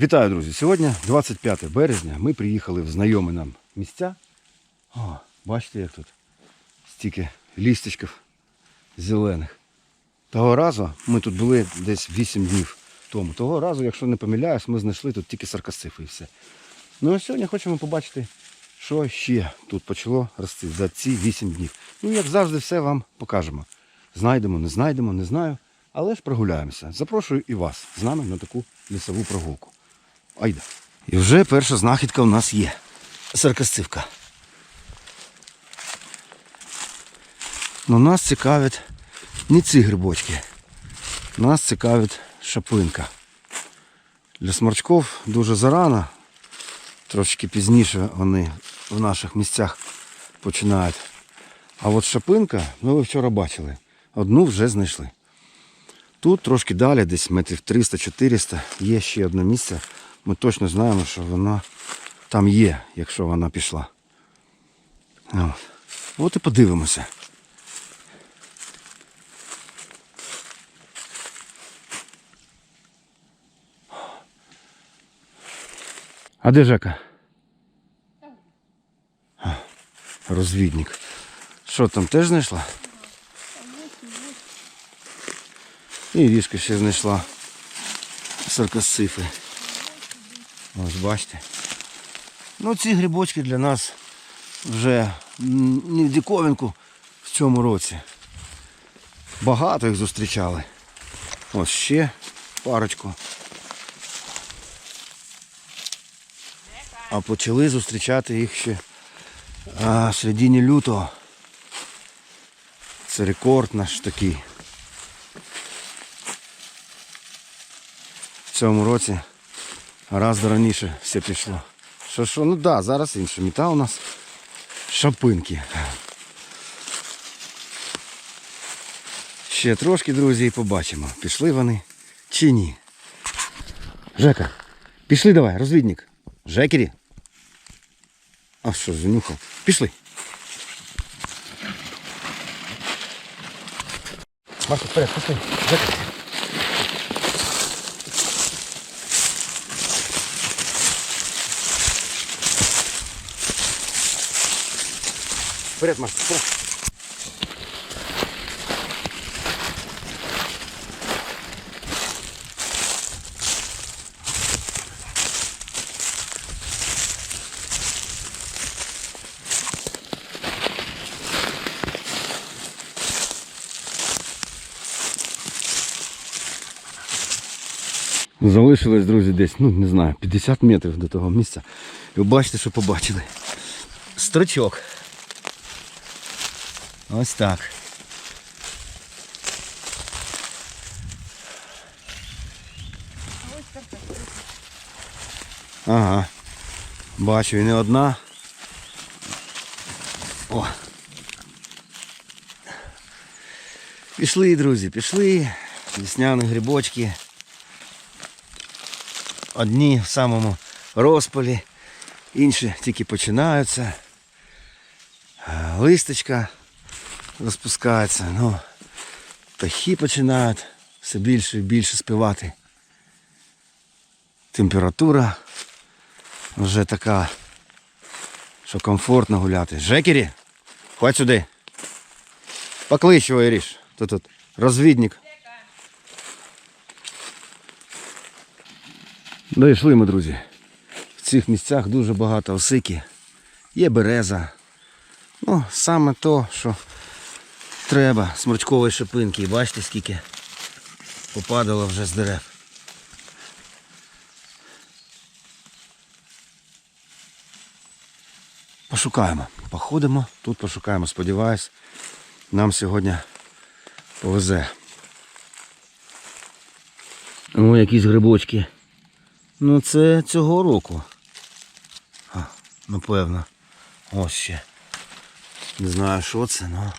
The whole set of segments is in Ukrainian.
Вітаю, друзі! Сьогодні 25 березня. Ми приїхали в знайомі нам місця. О, бачите, як тут стільки лісточків зелених. Того разу ми тут були десь 8 днів тому. Того разу, якщо не помиляюсь, ми знайшли тут тільки саркасифи і все. Ну а сьогодні хочемо побачити, що ще тут почало рости за ці 8 днів. Ну, як завжди, все вам покажемо. Знайдемо, не знайдемо, не знаю. Але ж прогуляємося. Запрошую і вас з нами на таку лісову прогулку. Айда. І вже перша знахідка у нас є. Саркасцивка. Ну, нас цікавить не ці грибочки. Нас цікавить шапинка. Для сморчков дуже зарано. Трошки пізніше вони в наших місцях починають. А от шапинка, ну ви вчора бачили, одну вже знайшли. Тут трошки далі, десь метрів 300-400, є ще одне місце. Ми точно знаємо, що вона там є, якщо вона пішла. От, От і подивимося. А де Жека? Розвідник. Що там теж знайшла? І ріжка ще знайшла саркасифи. Ось бачите. Ну ці грибочки для нас вже не в диковинку в цьому році. Багато їх зустрічали. Ось ще парочку. А почали зустрічати їх ще а, в середині лютого. Це рекорд наш такий. В цьому році раз раніше все пішло. Що що, ну так, да, зараз інше міта у нас. Шапинки. Ще трошки, друзі, і побачимо, пішли вони чи ні. Жека, пішли давай, розвідник. Жекері. А що, занюхав? Пішли. Марко, вперед, пішли. Жека. Вперед, Марко, вперед. Залишилось, друзі, десь, ну не знаю, 50 метрів до того місця. І ви бачите, що побачили. Строчок. Ось так. Ага. Бачу, і не одна. О. Пішли, друзі, пішли. Весняні грибочки. Одні в самому розпалі, інші тільки починаються. Листочка розпускається. Ну, птахи починають все більше і більше співати. Температура вже така, що комфортно гуляти. Жекері, ходь сюди. Поклич його, Іріш. Тут тут розвідник. Дійшли ми, друзі. В цих місцях дуже багато осики. Є береза. Ну, саме то, що треба, сморчкової шипинки. І бачите, скільки попадало вже з дерев. Пошукаємо. Походимо, тут пошукаємо, сподіваюсь, нам сьогодні повезе. О, якісь грибочки. Ну це цього року. А, напевно. Ось ще. Не знаю, що це, але.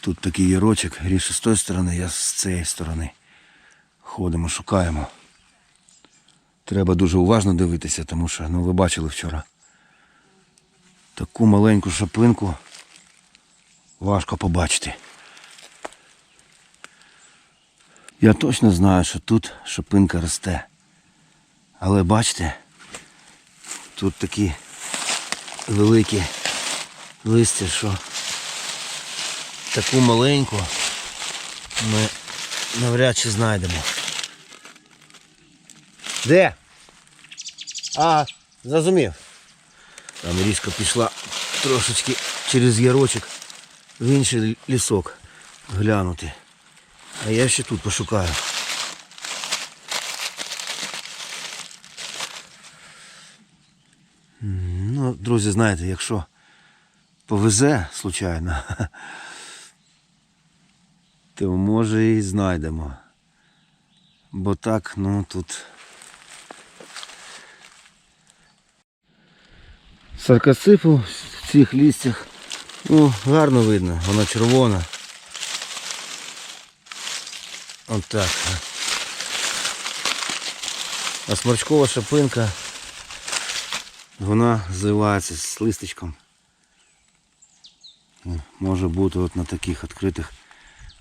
Тут такий ярочок, Гріша з тої сторони, я з цієї сторони. Ходимо, шукаємо. Треба дуже уважно дивитися, тому що, ну ви бачили вчора. Таку маленьку шапинку важко побачити. Я точно знаю, що тут шипинка росте. Але бачите, тут такі великі листя, що таку маленьку ми навряд чи знайдемо. Де? А, зрозумів. Там різко пішла трошечки через ярочок в інший лісок глянути. А я ще тут пошукаю. Ну, друзі, знаєте, якщо повезе случайно, то може і знайдемо. Бо так, ну тут. Саркоципу в цих листях, ну, гарно видно, вона червона. От так. А сморчкова шапинка, вона зливається з листочком. Може бути от на таких відкритих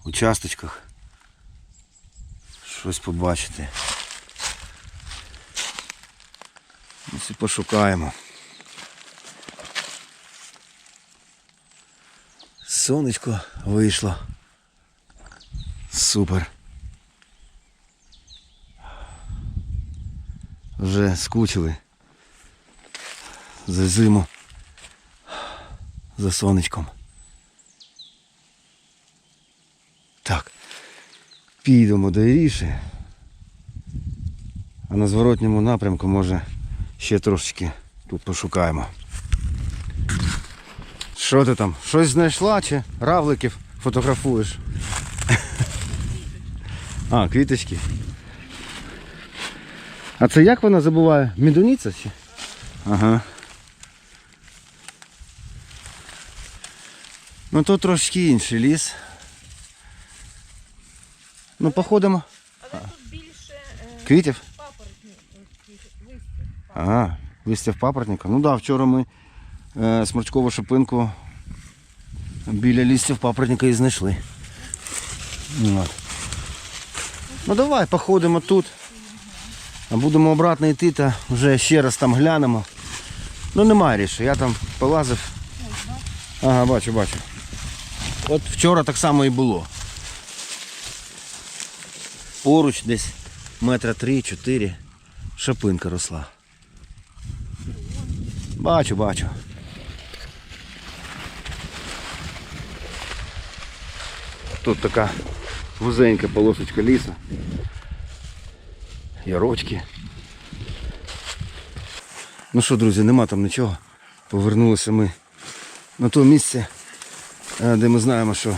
участочках щось побачити. Ось і пошукаємо. Сонечко вийшло. Супер. Вже скучили за зиму, за сонечком. Так, підемо до Іріші, а на зворотньому напрямку може ще трошечки тут пошукаємо. Що ти там? Щось знайшла чи равликів фотографуєш? А, квіточки. А це як вона забуває? Медуниця чи? Ага. Ну тут трошки інший ліс. Ну, походимо. Але тут більше е, Квітів? листя. Ага, листя в папоротника. Ну так, да, вчора ми е, сморчкову шипинку біля листя в папоротника і знайшли. От. Ну давай походимо тут. А будемо обратно йти та вже ще раз там глянемо. Ну немає рішення, я там полазив. Ага, бачу, бачу. От вчора так само і було. Поруч десь метра три-чотири шипинка росла. Бачу, бачу. Тут така вузенька полосочка лісу. Ярочки. Ну що, друзі, нема там нічого. Повернулися ми на то місце, е, де ми знаємо, що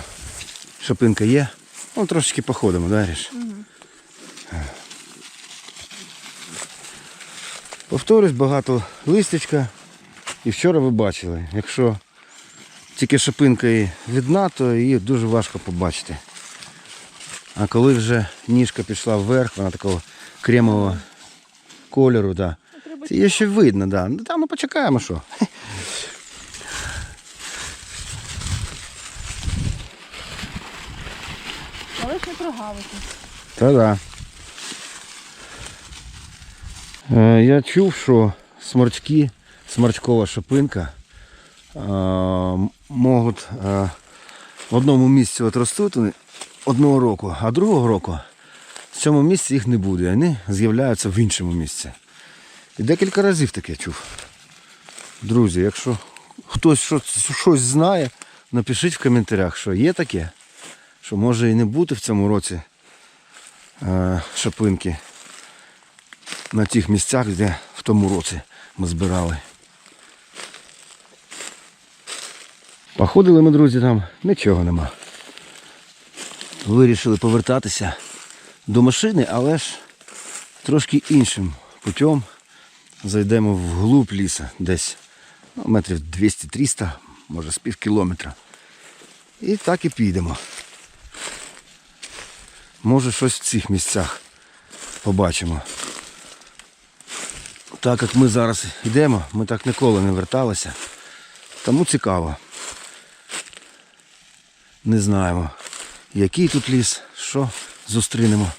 шапинка є. Ну, трошечки походимо, да, Ріш? Повторюсь, багато листячка. І вчора ви бачили, якщо тільки шипинка і видна, то її дуже важко побачити. А коли вже ніжка пішла вверх, вона такого кремового кольору, да. Це її ще видно, да. Ну там ми почекаємо що. Але ж не прогавити. Та-да. Е, Я чув, що сморчки, сморчкова шипинка е, можуть е, в одному місці от ростуть одного року, а другого року в цьому місці їх не буде. Вони з'являються в іншому місці. І декілька разів таке чув. Друзі, якщо хтось щось, щось знає, напишіть в коментарях, що є таке, що може і не бути в цьому році шапинки на тих місцях, де в тому році ми збирали. Походили ми, друзі, там нічого нема. Вирішили повертатися до машини, але ж трошки іншим путем. Зайдемо в глуб ліса, десь ну, метрів 200-300, може з пів кілометра. І так і підемо. Може щось в цих місцях побачимо. Так як ми зараз йдемо, ми так ніколи не верталися. Тому цікаво. Не знаємо, який тут ліс, що зустрінемо.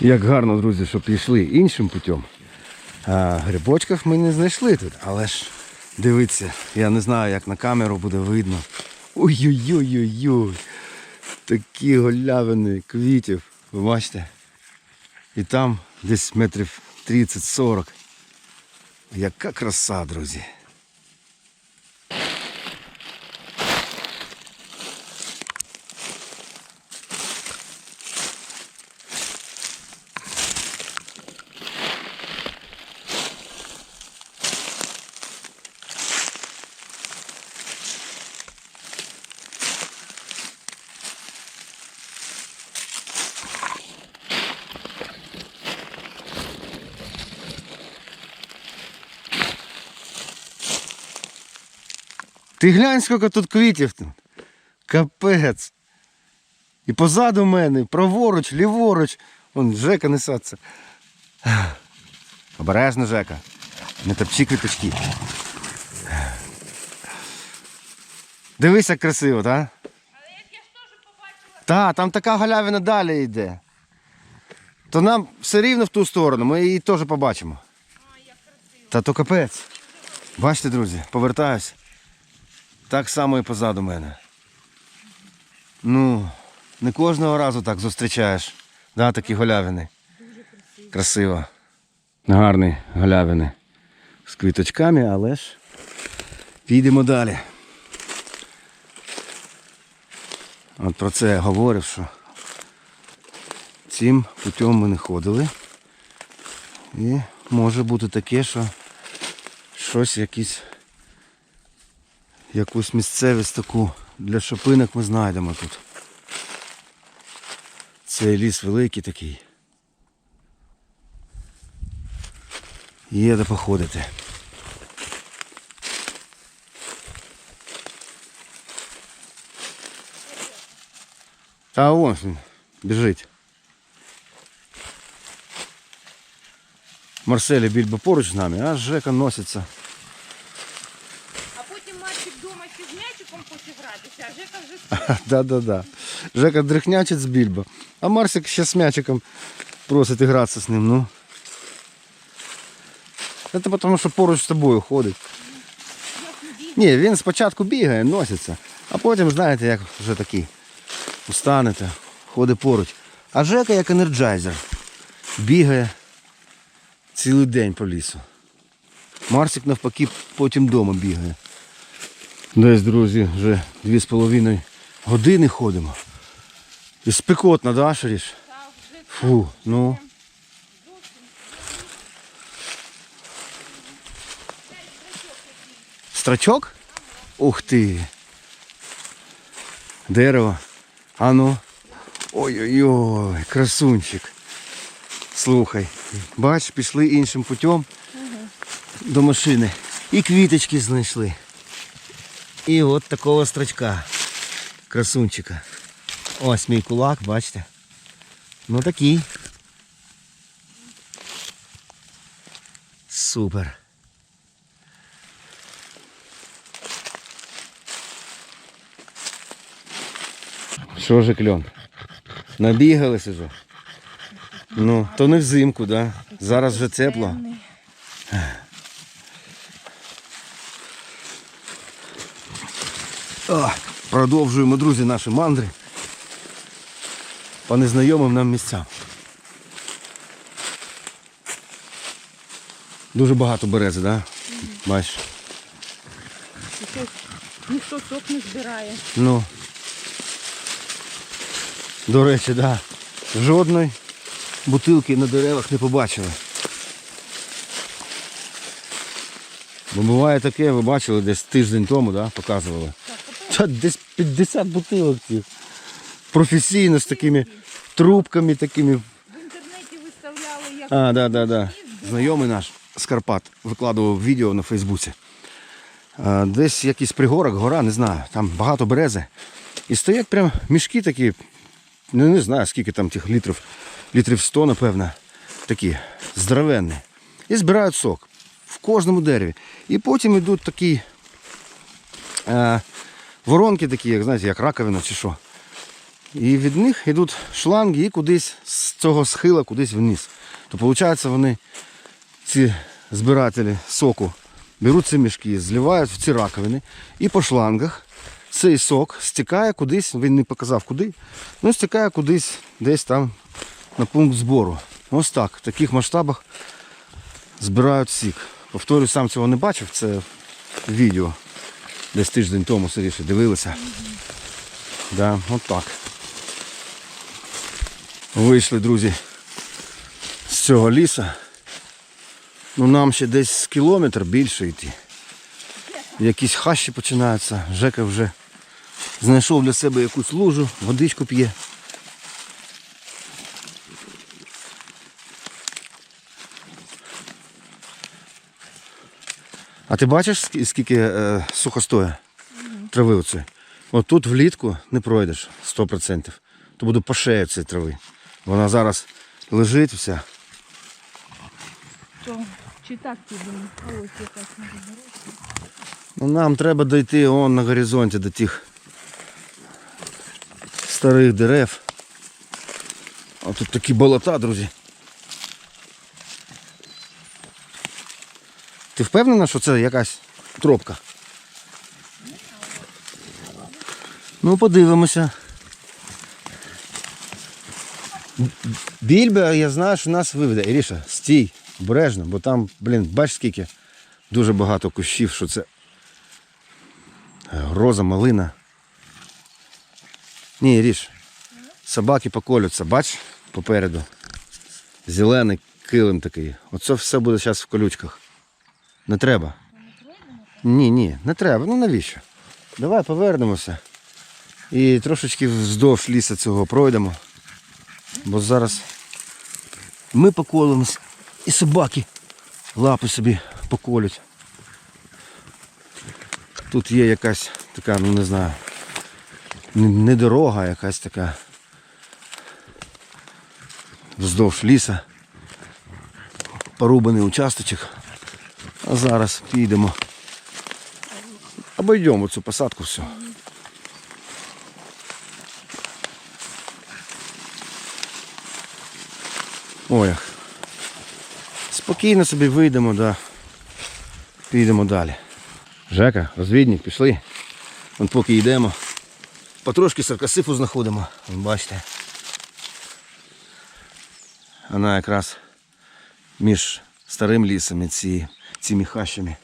Як гарно, друзі, що пішли іншим путем. А грибочків ми не знайшли тут, але ж дивіться, я не знаю, як на камеру буде видно. Ой-ой-ой-ой-ой. Такі голявини квітів. Ви бачите? І там десь метрів 30-40. Яка краса, друзі. Ти глянь, скільки тут квітів. Капець. І позаду мене, праворуч, ліворуч. Вон Жека несеться. Обережно, Жека. Не топчи квіточки. Дивись, як красиво, так? Але я ж теж побачила. Та, там така галявина далі йде. То нам все рівно в ту сторону, ми її теж побачимо. А, як красиво. Та то капець. Бачите, друзі, повертаюсь. Так само і позаду мене. Ну, не кожного разу так зустрічаєш. Да, такі голявини. Красиво. Гарні голявини. З квіточками, але ж підемо далі. От про це я говорив, що цим путем ми не ходили. І може бути таке, що щось якісь, якусь місцевість таку для шопинок ми знайдемо тут. Цей ліс великий такий. Є де походити. Та ось він біжить. Марселі Більбо поруч з нами, а Жека носиться. А потім Марчик вдома ще з м'ячиком хоче гратися, а Жека вже спить. Да-да-да. Жека дрихнячить з Більбо. А Марсик ще з м'ячиком просить гратися з ним. Ну. Це тому, що поруч з тобою ходить. Ні, він спочатку бігає, носиться, а потім, знаєте, як вже такий. Устанете, ходить поруч. А Жека як енерджайзер. Бігає цілий день по лісу. Марсик навпаки потім вдома бігає. Десь, друзі, вже дві з половиною години ходимо. І спекотно, да, Шаріш? Фу, ну. Страчок? Ух ти. Дерево. А ну. Ой-ой-ой, красунчик. Слухай, бач, пішли іншим путем до машини. І квіточки знайшли. І от такого страчка. Красунчика. Ось мій кулак, бачите. Ну такий. Супер. Що же кльон? Набігались уже. Ну, то не взимку, да? Зараз вже тепло. О, продовжуємо, друзі, наші мандри по незнайомим нам місцям. Дуже багато берези, да? Бачиш? Ніхто сок не збирає. Ну. До речі, да. Жодної бутилки на деревах не побачили. Бо буває таке, ви бачили, десь тиждень тому, да, показували. Та десь 50 бутилок цих. Професійно з такими трубками такими. В інтернеті виставляли, як А, да, да, да. Знайомий наш з Карпат викладував відео на Фейсбуці. Десь якийсь пригорок, гора, не знаю, там багато берези. І стоять прям мішки такі, ну не знаю, скільки там тих літрів, літрів 100, напевно, такі здоровенні. І збирають сок в кожному дереві. І потім йдуть такі е, воронки такі, як знаєте, як раковина чи що. І від них йдуть шланги і кудись з цього схила кудись вниз. То виходить, вони, ці збирателі соку, беруть ці мішки, зливають в ці раковини і по шлангах цей сок стікає кудись, він не показав куди, ну стікає кудись десь там на пункт збору. Ось так, в таких масштабах збирають сік. Повторюю, сам цього не бачив, це відео. Десь тиждень тому сиріше дивилися. Да, от так. Вийшли, друзі, з цього ліса. Ну нам ще десь кілометр більше йти. Якісь хащі починаються. Жека вже знайшов для себе якусь лужу, водичку п'є. А ти бачиш, скільки е, сухостоя трави оце? От тут влітку не пройдеш 100%. То буду по шею цієї трави. Вона зараз лежить вся. То, чи так підемо? Ну, нам треба дойти он на горизонті до тих старих дерев. А тут такі болота, друзі. Ти впевнена, що це якась тропка? Ну, подивимося. Більбе, я знаю, що нас виведе. Іріша, стій, обережно, бо там, блін, бачиш скільки дуже багато кущів, що це Роза, малина. Ні, ріж. Собаки поколються, бач, попереду. Зелений килим такий. Оце все буде зараз в колючках. Не треба. Ні, ні, не треба. Ну навіщо? Давай повернемося. І трошечки вздовж ліса цього пройдемо. Бо зараз ми поколимось і собаки лапи собі поколють. Тут є якась така, ну не знаю, не дорога, якась така вздовж ліса. Порубаний участочок. А зараз підемо. Обійдемо цю посадку все. Ой. Спокійно собі вийдемо, да. Підемо далі. Жека, розвідник, пішли. Вон поки йдемо. Потрошки саркасифу знаходимо. Бачите. Вона якраз між старим лісом і ці, цими хащами.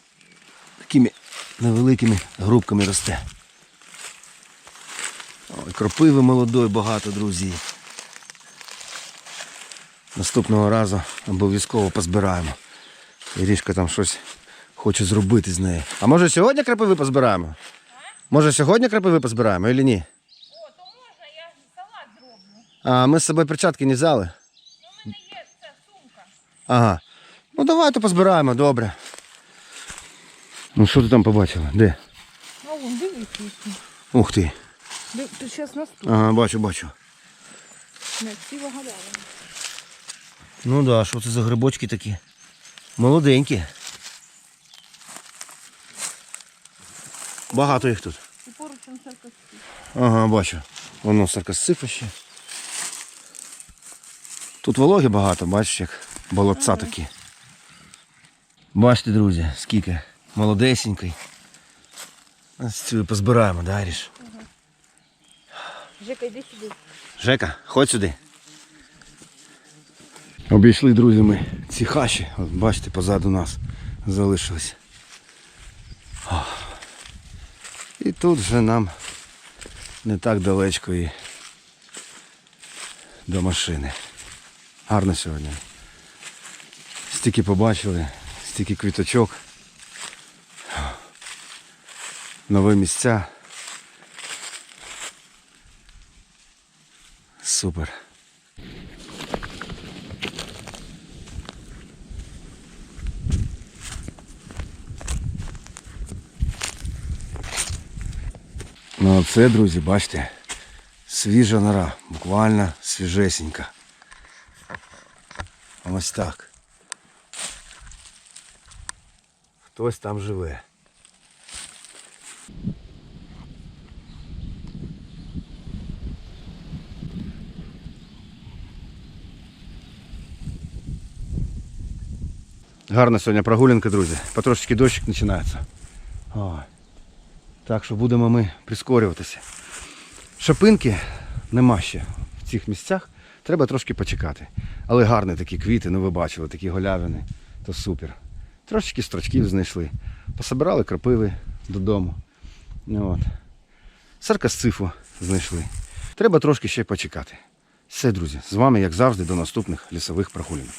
Такими невеликими грубками росте. Ой, кропиви молодої багато, друзі. Наступного разу обов'язково позбираємо. Ірішка там щось хоче зробити з нею. А може сьогодні крапиви позбираємо? Може сьогодні крапиви позбираємо чи ні? О, то можна, я салат зроблю. А ми з собою перчатки не взяли. Ну, в мене є ця сумка. Ага. Ну давайте позбираємо, добре. Ну що ти там побачила? Де? А вон, які. Ух ти. Ти зараз наступ. Ага, бачу, бачу. Не, ціла галявина. Ну да, що це за грибочки такі? Молоденькі. Багато їх тут. І поруч там церква. Ага, бачу. Воно саркасифа ще. Тут вологи багато, бачиш, як болотца такі. Бачите, друзі, скільки молодесенький. Ось цю позбираємо, да, Ріш? Жека, йди сюди. Жека, ходь сюди. Обійшли, друзі, ми ці хащі. От бачите, позаду нас залишились. І тут вже нам не так далечко і до машини. Гарно сьогодні. Стільки побачили, стільки квіточок. Нові місця. Супер. Ну це, друзі, бачите, свіжа нора, буквально свіжесенька. Ось так. Хтось там живе. Гарна сьогодні прогулянка, друзі. Потрошечки дощик починається. О, так що будемо ми прискорюватися. Шапинки нема ще в цих місцях. Треба трошки почекати. Але гарні такі квіти, ну ви бачили, такі голявини. То супер. Трошечки строчків знайшли. Пособирали крапиви додому. От. Саркасцифу знайшли. Треба трошки ще почекати. Все, друзі, з вами, як завжди, до наступних лісових прогулянок.